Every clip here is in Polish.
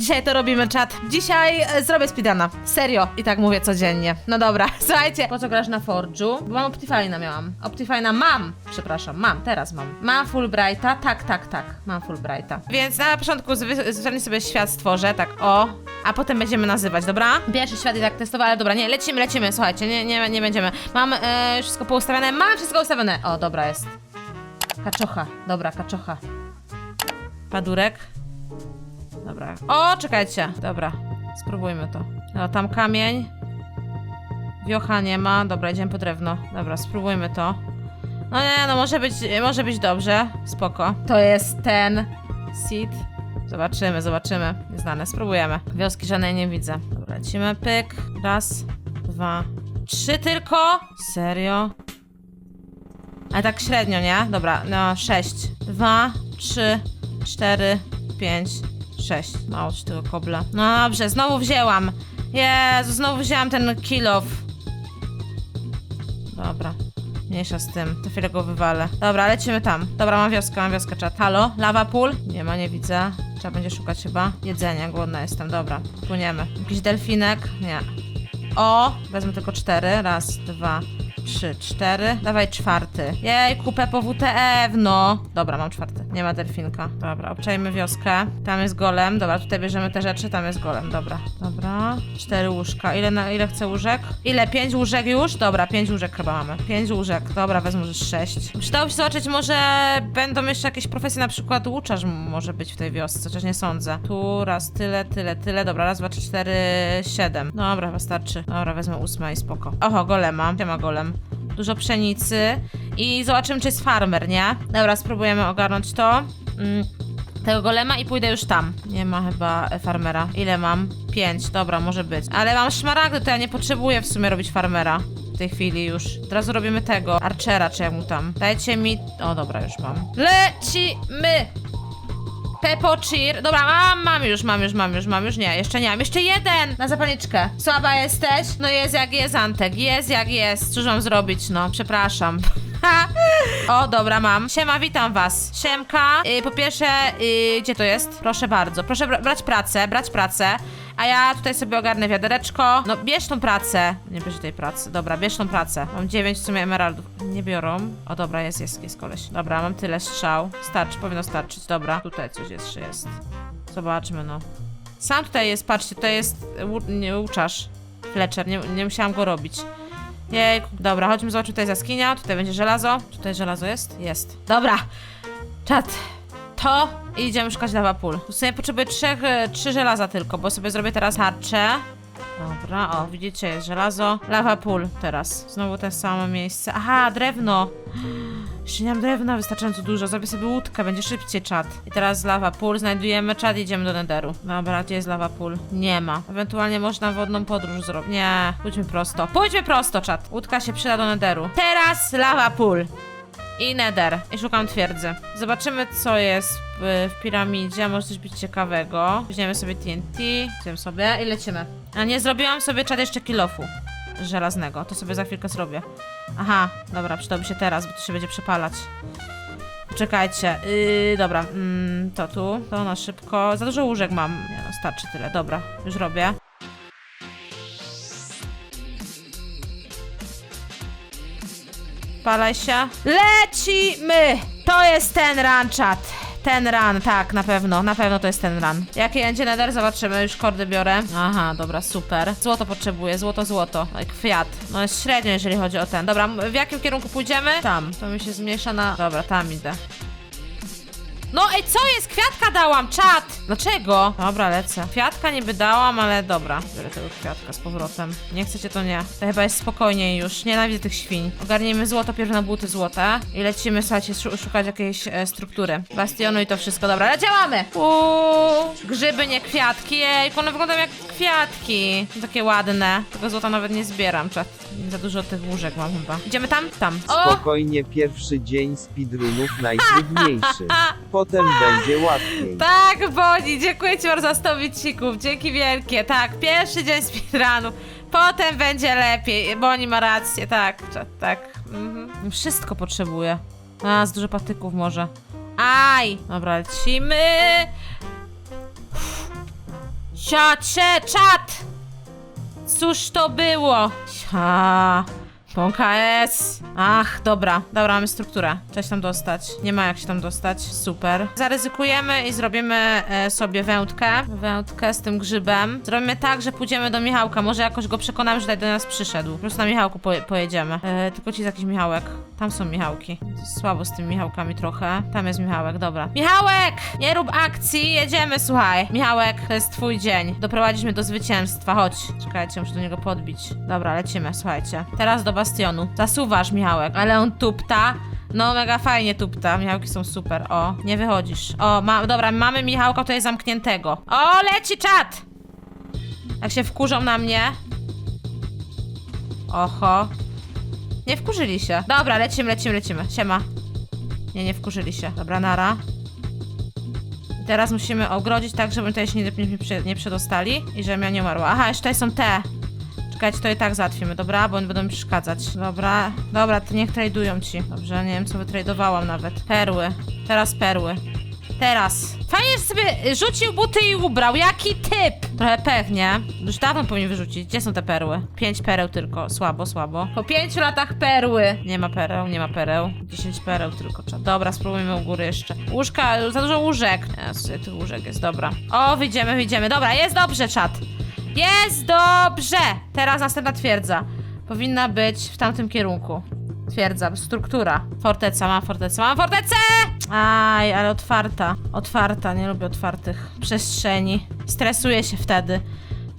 Dzisiaj to robimy czat. Dzisiaj e, zrobię speedruna. Serio. I tak mówię codziennie. No dobra, słuchajcie. Po co grasz na Forge'u? Bo mam Optifine'a miałam. Optifine'a mam. Przepraszam, mam. Teraz mam. Mam Fulbrighta. Tak, tak, tak. Mam Fulbrighta. Więc na początku zwy- zwyczajnie sobie świat stworzę. Tak, o. A potem będziemy nazywać, dobra? Pierwszy świat i tak testował, ale dobra, nie, lecimy, lecimy, słuchajcie, nie, nie, nie będziemy. Mam e, wszystko poustawione, mam wszystko ustawione. O, dobra jest. Kaczocha, dobra, kaczocha. Padurek. Dobra. O, czekajcie. Dobra, spróbujmy to. No, tam kamień. Wiocha nie ma. Dobra, idziemy po drewno. Dobra, spróbujmy to. No nie, no może być, może być dobrze. Spoko. To jest ten seed. Zobaczymy, zobaczymy. Nieznane, spróbujemy. Wioski żadnej nie widzę. Dobra, lecimy. Pyk. Raz, dwa, trzy tylko? Serio? Ale tak średnio, nie? Dobra, no sześć. Dwa, trzy, cztery, pięć, sześć. Mało ci tego kobla. No dobrze, znowu wzięłam. Jezu, znowu wzięłam ten kill off. Dobra. Mniejsza z tym. To chwilę go wywalę. Dobra, lecimy tam. Dobra, mam wioskę, mam wioskę, czat. Halo? Lava pool? Nie ma, nie widzę. Trzeba będzie szukać chyba jedzenia. Głodna jestem. Dobra, płyniemy. Jakiś delfinek? Nie. O, wezmę tylko cztery. Raz, dwa, trzy, cztery. Dawaj czwarty. Jej, kupę po WTF, no. Dobra, mam czwarty. Nie ma delfinka. Dobra, obczajmy wioskę. Tam jest golem. Dobra, tutaj bierzemy te rzeczy, tam jest golem. Dobra. Dobra. Cztery łóżka. Ile, na, ile chcę łóżek? Ile? Pięć łóżek już? Dobra, pięć łóżek chyba mamy. Pięć łóżek. Dobra, wezmę już sześć. Przydałoby się zobaczyć, może będą jeszcze jakieś profesje, na przykład łuczarz może być w tej wiosce, chociaż nie sądzę. Tu raz, tyle, tyle, tyle. Dobra, raz, dwa, trzy, cztery, siedem. Dobra, wystarczy. Dobra, wezmę ósme i spoko. Oho, golema. Gdzie ma golem? Dużo pszenicy i zobaczymy, czy jest farmer, nie? Dobra, spróbujemy ogarnąć to. Mm, tego golema i pójdę już tam. Nie ma chyba e, farmera. Ile mam? Pięć, dobra, może być. Ale mam szmaragdy, to ja nie potrzebuję w sumie robić farmera. W tej chwili już. Od razu robimy tego. Archera, czy jak mu tam. Dajcie mi... O, dobra, już mam. Lecimy! Pepo Cheer. Dobra, mam, mam już, mam już, mam już, mam już. Nie, jeszcze nie mam. Jeszcze jeden! Na zapalniczkę. Słaba jesteś? No jest jak jest, Antek. Jest jak jest. Cóż mam zrobić? No, przepraszam. o, dobra, mam. Siema, witam was. Siemka. Y, po pierwsze, y, gdzie to jest? Proszę bardzo. Proszę bra brać pracę, brać pracę. A ja tutaj sobie ogarnę wiadereczko. No, bierz tą pracę. Nie bierz tej pracy. Dobra, bierz tą pracę. Mam 9 w sumie emeraldów. Nie biorą. O, dobra, jest, jest, jest koleś. Dobra, mam tyle strzał. Starczy, powinno starczyć. Dobra, tutaj coś jeszcze jest. Zobaczmy, no. Sam tutaj jest, patrzcie, tutaj jest nie, łuczarz. Fletcher, nie, nie musiałam go robić. Jej, dobra, chodźmy zobaczyć tutaj jaskinia. Tutaj będzie żelazo. Tutaj żelazo jest? Jest. Dobra. Czat. To i idziemy szukać lava pool. W sumie potrzebuję trzech, e, trzy żelaza tylko, bo sobie zrobię teraz harcze. Dobra, o, widzicie, jest żelazo. Lava pool teraz. Znowu te same miejsce. Aha, drewno. Jeszcze nie mam drewna wystarczająco dużo. Zrobię sobie łódkę, będzie szybciej czat. I teraz lava pool. Znajdujemy czat idziemy do netheru. Dobra, gdzie jest lava pool? Nie ma. Ewentualnie można wodną podróż zrobić. Nie, pójdźmy prosto. Pójdźmy prosto, czat. Łódka się przyda do netheru. Teraz lava pool. I nether. I szukam twierdzy. Zobaczymy, co jest w, w piramidzie. Może coś być ciekawego. Weźmiemy sobie TNT. Weźmiemy sobie i lecimy. A nie zrobiłam sobie czat jeszcze kilofu żelaznego. To sobie za chwilkę zrobię. Aha, dobra, przydałby się teraz, bo to się będzie przepalać. Czekajcie, yy, dobra, mm, to tu, to na szybko. Za dużo łóżek mam. Nie no, starczy tyle. Dobra, już robię. Palaj się. Lecimy! To jest ten run, czat. Ten run, tak, na pewno, na pewno to jest ten run. Jaki będzie nether? Zobaczymy, już kordy biorę. Aha, dobra, super. Złoto potrzebuję, złoto, złoto. I kwiat. No jest średnio, jeżeli chodzi o ten. Dobra, w jakim kierunku pójdziemy? Tam. To mi się zmniejsza na... Dobra, tam idę. No ej, co jest? Kwiatka dałam, czat! Dlaczego? Dobra, lecę. Kwiatka niby dałam, ale dobra. Biorę tego kwiatka z powrotem. Nie chcecie, to nie. To chyba jest spokojniej już. Nienawidzę tych świń. Ogarniemy złoto, pierw na buty złote. I lecimy, słuchajcie, szu- szukać jakiejś e, struktury. Bastionu i to wszystko. Dobra, ale działamy! Uuu, grzyby, nie kwiatki. Jej, one wyglądają jak kwiatki. Takie ładne. Tego złota nawet nie zbieram, czat. Za dużo tych łóżek mam chyba. Idziemy tam? Tam. O! Spokojnie pierwszy dzień speedrunów najtrudniejszy. Potem będzie łatwiej. Tak, Boni, dziękuję Ci bardzo za 100 bicików, dzięki wielkie. Tak, pierwszy dzień speedrunu, potem będzie lepiej. Boni ma rację, tak, tak. Mhm. Wszystko potrzebuję. A, z dużo patyków może. Aj! Dobra, lecimy. Ciocie, czat! Cóż to było? Cia. Pąka S. Ach, dobra, dobra, mamy strukturę. Trzeba się tam dostać. Nie ma jak się tam dostać. Super. Zaryzykujemy i zrobimy e, sobie wędkę. Wędkę z tym grzybem. Zrobimy tak, że pójdziemy do Michałka. Może jakoś go przekonamy, że tutaj do nas przyszedł. Po prostu na Michałku poje, pojedziemy. E, tylko ci jest jakiś Michałek. Tam są Michałki. Słabo z tymi Michałkami trochę. Tam jest Michałek, dobra. Michałek! Nie rób akcji, jedziemy, słuchaj. Michałek, to jest twój dzień. Doprowadzisz mnie do zwycięstwa, chodź. Czekajcie, muszę do niego podbić. Dobra, lecimy, słuchajcie. Teraz do bastionu. Zasuwasz, Michałek, ale on tupta. No, mega fajnie tupta. Michałki są super. O, nie wychodzisz. O, ma, dobra, mamy Michałka tutaj zamkniętego. O, leci czat! Jak się wkurzą na mnie. Oho. Nie wkurzyli się. Dobra, lecimy, lecimy, lecimy. Siema. Nie, nie wkurzyli się. Dobra, nara. I teraz musimy ogrodzić tak, żeby tutaj się nie, nie, nie przedostali i żebym ja nie umarła. Aha, jeszcze tutaj są te. To i tak załatwimy, dobra? Bo oni będą mi przeszkadzać. Dobra, dobra, to niech tradują ci. Dobrze, nie wiem co wytradowałam nawet. Perły. Teraz perły. Teraz. Fajnie że sobie rzucił buty i ubrał. Jaki typ! Trochę pewnie. Już dawno powinien wyrzucić. Gdzie są te perły? Pięć pereł tylko. Słabo, słabo. Po pięciu latach perły. Nie ma pereł, nie ma pereł. Dziesięć pereł tylko. trzeba. Dobra, spróbujmy u góry jeszcze. Łóżka, za dużo łóżek. Jezu, tych łóżek jest, dobra. O, wyjdziemy, wyjdziemy. Dobra, jest dobrze, czat. Jest dobrze! Teraz następna twierdza. Powinna być w tamtym kierunku. Twierdza, struktura. Forteca, mam fortecę, mam fortecę! Aj, ale otwarta. Otwarta, nie lubię otwartych przestrzeni. Stresuję się wtedy.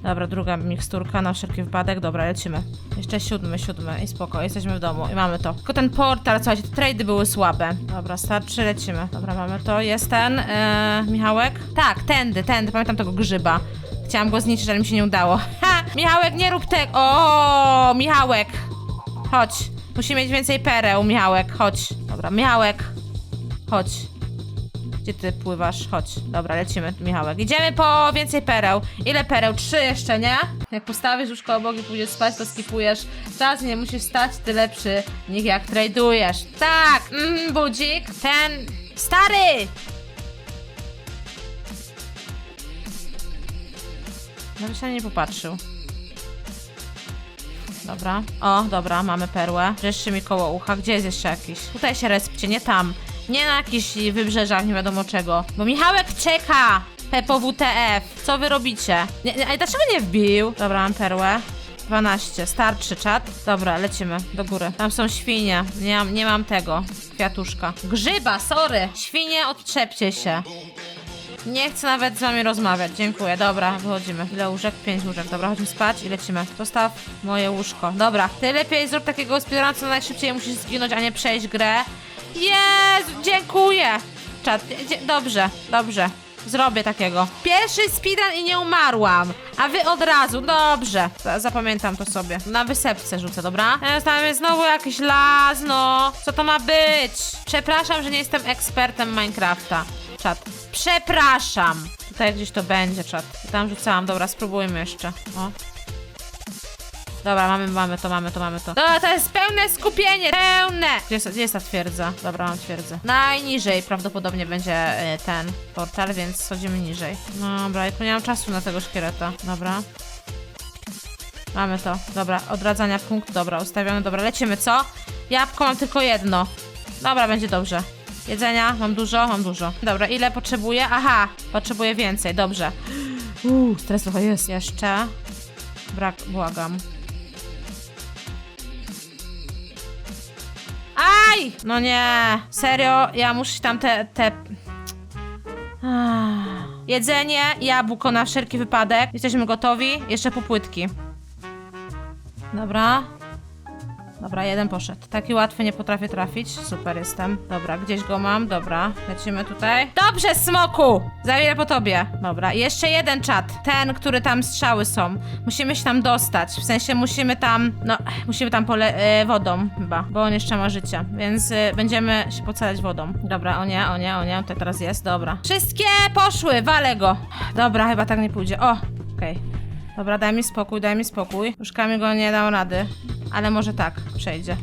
Dobra, druga miksturka na wszelki wypadek. Dobra, lecimy. Jeszcze siódmy, siódmy i spoko, jesteśmy w domu i mamy to. Tylko ten portal, słuchajcie, te trady były słabe. Dobra, starczy, lecimy. Dobra, mamy to. Jest ten, e, Michałek? Tak, tędy, tędy, pamiętam tego grzyba. Chciałam go zniszczyć, ale mi się nie udało. Ha! Michałek, nie rób tego! O, Michałek! Chodź. Musimy mieć więcej pereł, Michałek, chodź. Dobra, Michałek. Chodź. Gdzie ty pływasz? Chodź. Dobra, lecimy, Michałek. Idziemy po więcej pereł. Ile pereł? Trzy jeszcze, nie? Jak postawisz łóżko obok i pójdziesz spać, to skipujesz. Czas nie musisz stać, ty lepszy niż jak tradujesz. Tak! Mm, budzik. Ten... Stary! No się nie popatrzył. Dobra. O, dobra, mamy perłę. Jeszcze mi koło ucha. Gdzie jest jeszcze jakiś? Tutaj się respcie, nie tam. Nie na jakichś wybrzeżach, nie wiadomo czego. Bo Michałek czeka! PPWTF. Co wy robicie? Nie, nie, ale dlaczego nie wbił? Dobra, mam perłę. 12. Starczy czat. Dobra, lecimy do góry. Tam są świnie. Nie mam, nie mam tego. Kwiatuszka. Grzyba, sorry. Świnie, odczepcie się. Nie chcę nawet z wami rozmawiać. Dziękuję. Dobra, wychodzimy. Ile łóżek? Pięć łóżek. Dobra, chodźmy spać i lecimy. Zostaw moje łóżko. Dobra, ty lepiej zrób takiego speedruna, co najszybciej musisz zginąć, a nie przejść grę. Jezu, dziękuję. Czat, dzie- dobrze, dobrze. Zrobię takiego. Pierwszy speedrun i nie umarłam. A wy od razu, dobrze. Za- Zapamiętam to sobie. Na wysepce rzucę, dobra? Teraz tam jest znowu jakiś las, no. Co to ma być? Przepraszam, że nie jestem ekspertem Minecrafta. Czat. Przepraszam. Tutaj gdzieś to będzie, czat. Tam rzucałam, dobra, spróbujmy jeszcze. O. Dobra, mamy, mamy to, mamy to, mamy to. Dobra, to jest pełne skupienie, pełne! Gdzie jest, gdzie jest ta twierdza? Dobra, mam twierdzę. Najniżej prawdopodobnie będzie e, ten portal, więc schodzimy niżej. Dobra, jak nie mam czasu na tego szkieleta. Dobra. Mamy to. Dobra, odradzania punkt. Dobra, ustawione. Dobra, lecimy, co? Jabłko mam tylko jedno. Dobra, będzie dobrze. Jedzenia mam dużo, mam dużo. Dobra, ile potrzebuję? Aha, potrzebuję więcej, dobrze. Uuu, stres trochę jest. Jeszcze. Brak, błagam. Aj! No nie, serio, ja muszę tam te, te... Jedzenie, jabłko na wszelki wypadek. Jesteśmy gotowi. Jeszcze półpłytki. Dobra. Dobra, jeden poszedł. Taki łatwy nie potrafię trafić. Super jestem. Dobra, gdzieś go mam. Dobra, lecimy tutaj. Dobrze, smoku! Za ile po tobie. Dobra, jeszcze jeden czat. Ten, który tam strzały są. Musimy się tam dostać. W sensie musimy tam, no, musimy tam pole e, wodą chyba, bo on jeszcze ma życia. Więc e, będziemy się pocalać wodą. Dobra, o nie, o nie, o nie. Tutaj teraz jest, dobra. Wszystkie poszły, walę go. Dobra, chyba tak nie pójdzie. O, okej. Dobra, daj mi spokój, daj mi spokój. Łóżkami go nie dał rady. Ale może tak, przejdzie.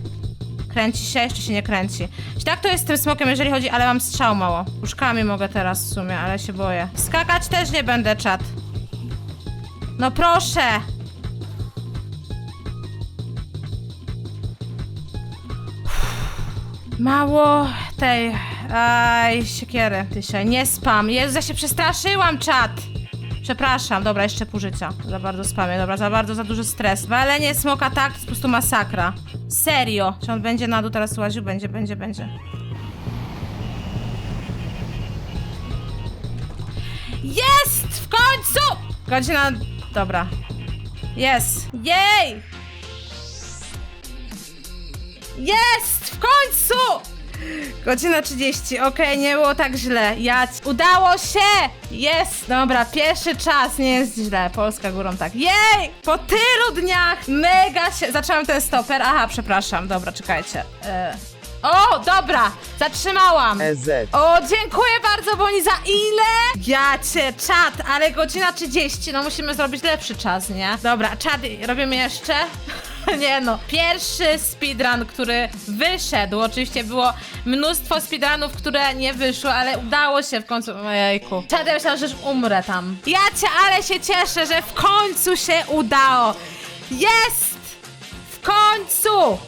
Kręci się, jeszcze się nie kręci. I tak to jest z tym smokiem, jeżeli chodzi, ale mam strzał mało. Łóżkami mogę teraz w sumie, ale się boję. Skakać też nie będę, czat. No proszę! Mało tej... Aj, siekiery dzisiaj. Nie spam. Jezu, ja się przestraszyłam, czat! Przepraszam, dobra, jeszcze pół życia. Za bardzo spamię, dobra, za bardzo, za duży stres. Walenie smoka tak, to jest po prostu masakra. Serio. Czy on będzie na dół teraz łaził? Będzie, będzie, będzie. Jest! W końcu! Godzina... Dobra. Jest! Jej! Jest! W końcu! Godzina 30, okej, nie było tak źle. Ja... Udało się! Jest! Dobra, pierwszy czas, nie jest źle. Polska górą tak. Jej! Po tylu dniach mega się... Zaczęłam ten stoper. Aha, przepraszam. Dobra, czekajcie. E... O, dobra! Zatrzymałam! EZ. O, dziękuję bardzo, Boni, za ile? Ja cię, czat, ale godzina 30, no musimy zrobić lepszy czas, nie? Dobra, czat, robimy jeszcze? Nie no, pierwszy speedrun, który wyszedł, oczywiście było mnóstwo speedrunów, które nie wyszły, ale udało się w końcu, ojejku. Czad, myślałam, że już umrę tam. Ja cię, ale się cieszę, że w końcu się udało. Jest! W końcu!